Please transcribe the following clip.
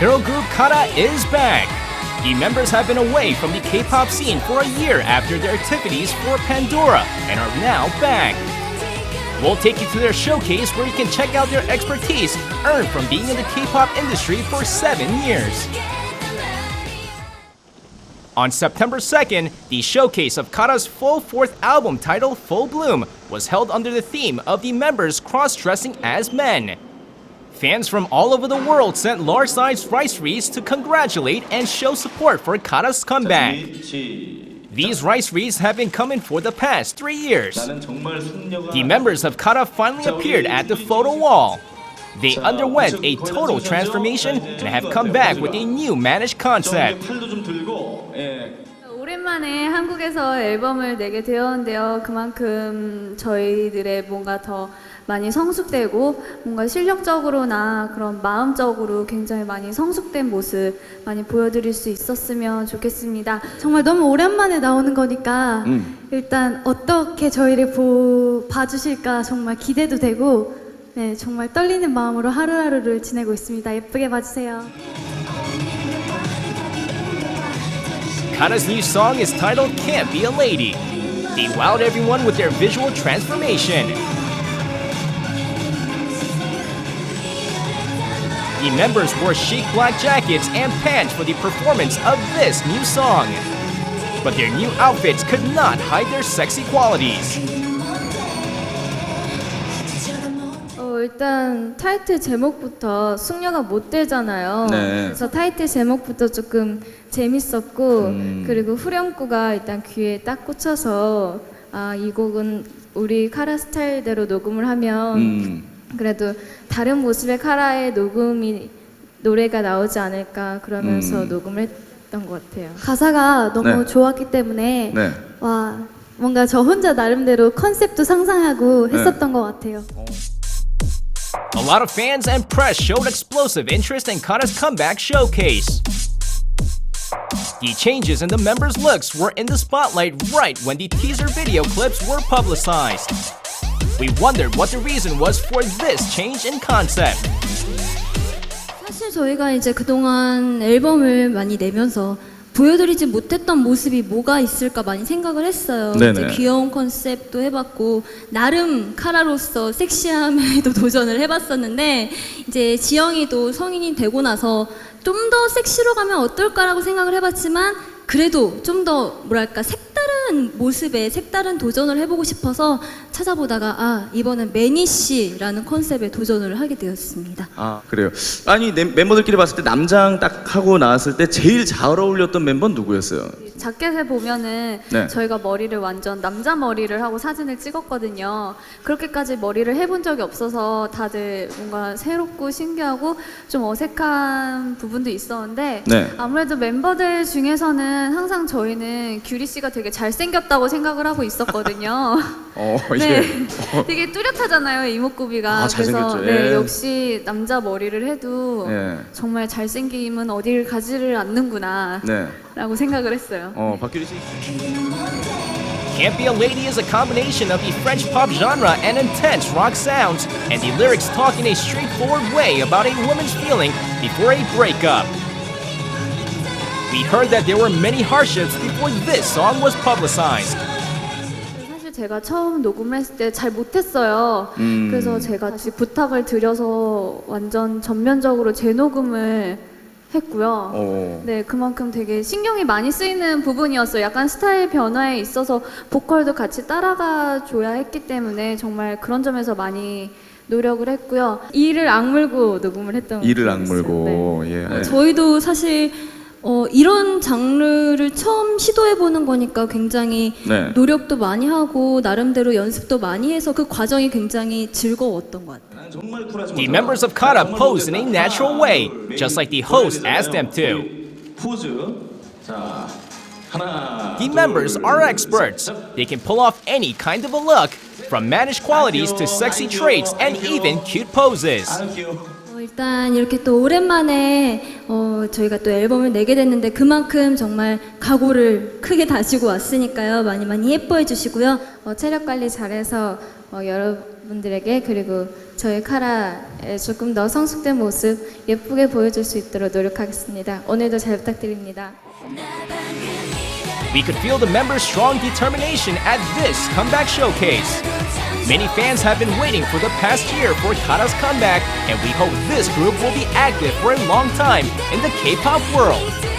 Girl group Kara is back. The members have been away from the K-pop scene for a year after their activities for Pandora and are now back. We'll take you to their showcase where you can check out their expertise earned from being in the K-pop industry for seven years. On September 2nd, the showcase of Kara's full fourth album titled Full Bloom was held under the theme of the members cross-dressing as men. Fans from all over the world sent large-sized rice wreaths to congratulate and show support for Kara's comeback. These rice wreaths have been coming for the past three years. The members of Kara finally appeared at the photo wall. They underwent a total transformation and have come back with a new managed concept. 오랜만에 한국에서 앨범을 내게 되었는데요. 그만큼 저희들의 뭔가 더 많이 성숙되고 뭔가 실력적으로나 그런 마음적으로 굉장히 많이 성숙된 모습 많이 보여드릴 수 있었으면 좋겠습니다. 정말 너무 오랜만에 나오는 거니까 음. 일단 어떻게 저희를 보, 봐주실까 정말 기대도 되고 네 정말 떨리는 마음으로 하루하루를 지내고 있습니다. 예쁘게 봐주세요. Kara's new song is titled Can't Be a Lady. They wowed everyone with their visual transformation. The members wore chic black jackets and pants for the performance of this new song. But their new outfits could not hide their sexy qualities. 일단 타이틀 제목부터 숙녀가 못 되잖아요. 네. 그래서 타이틀 제목부터 조금 재밌었고 음. 그리고 후렴구가 일단 귀에 딱 꽂혀서 아 이 곡은 우리 카라 스타일대로 녹음을 하면 음. 그래도 다른 모습의 카라의 녹음이 노래가 나오지 않을까 그러면서 음. 녹음을 했던 것 같아요. 가사가 너무 네. 좋았기 때문에 네. 와 뭔가 저 혼자 나름대로 컨셉도 상상하고 했었던 것 같아요. A lot of fans and press showed explosive interest in Kana's comeback showcase. The changes in the members' looks were in the spotlight right when the teaser video clips were publicized. We wondered what the reason was for this change in concept. 사실 저희가 이제 그동안 앨범을 많이 내면서 보여드리지 못했던 모습이 뭐가 있을까 많이 생각을 했어요. 네네. 이제 귀여운 컨셉도 해봤고 나름 카라로서 섹시함에도 도전을 해봤었는데 이제 지영이도 성인이 되고 나서 좀 더 섹시로 가면 어떨까라고 생각을 해봤지만 그래도 좀 더 뭐랄까 색 다른 모습에 색다른 도전을 해보고 싶어서 찾아보다가 아 이번엔 매니 씨라는 컨셉에 도전을 하게 되었습니다. 아 그래요. 아니 네, 멤버들끼리 봤을 때 남장 딱 하고 나왔을 때 제일 잘 어울렸던 멤버 는 누구였어요? 자켓에 보면은 네. 저희가 머리를 완전 남자 머리를 하고 사진을 찍었거든요. 그렇게까지 머리를 해본 적이 없어서 다들 뭔가 새롭고 신기하고 좀 어색한 부분도 있었는데 네. 아무래도 멤버들 중에서는 항상 저희는 규리 씨가 되게 잘생겼다고 생각을 하고 있었거든요. 어 네, 예. 되게 뚜렷하잖아요 이목구비가. 아, 잘생겼죠. 그래서 네, 예. 역시 남자 머리를 해도 예. 정말 잘생김은 어딜 가지를 않는구나. 네. 라고 생각을 했어요. 어 박규리 씨. Can't Be a Lady is a combination of the French pop genre and intense rock sounds, and the lyrics talk in a straightforward way about a woman's feeling before a breakup. We heard that there were many hardships before this song was publicized. 사실 제가 처음 녹음을 했을 때 잘 못했어요. 음. 그래서 제가 다시 부탁을 드려서 완전 전면적으로 재녹음을 했고요. 어. 네, 그만큼 되게 신경이 많이 쓰이는 부분이었어요. 약간 스타일 변화에 있어서 보컬도 같이 따라가 줘야 했기 때문에 정말 그런 점에서 많이 노력을 했고요. 이를 악물고 녹음을 했던 이를 있어요. 악물고 네. 예. 저희도 사실 어, 이런 장르를 처음 시도해보는 거니까 굉장히 네. 노력도 많이 하고 나름대로 연습도 많이 해서 그 과정이 굉장히 즐거웠던 것 같아요. 정말 쿨하지 The members of Kara pose in a natural way, just like the host asked them to. 포즈. 자 하나. The members are experts. They can pull off any kind of a look, from managed qualities to sexy traits and even cute poses. 일단 이렇게 또 오랜만에 어, 저희가 또 앨범을 내게 됐는데 그만큼 정말 각오를 크게 다지고 왔으니까요. 많이 많이 예뻐해 주시고요. 어, 체력 관리 잘해서 어, 여러분들에게 그리고 저희 카라의 조금 더 성숙된 모습 예쁘게 보여줄 수 있도록 노력하겠습니다. 오늘도 잘 부탁드립니다. We could feel the members' strong determination at this comeback showcase. Many fans have been waiting for the past year for Kara's comeback, and we hope this group will be active for a long time in the K-pop world.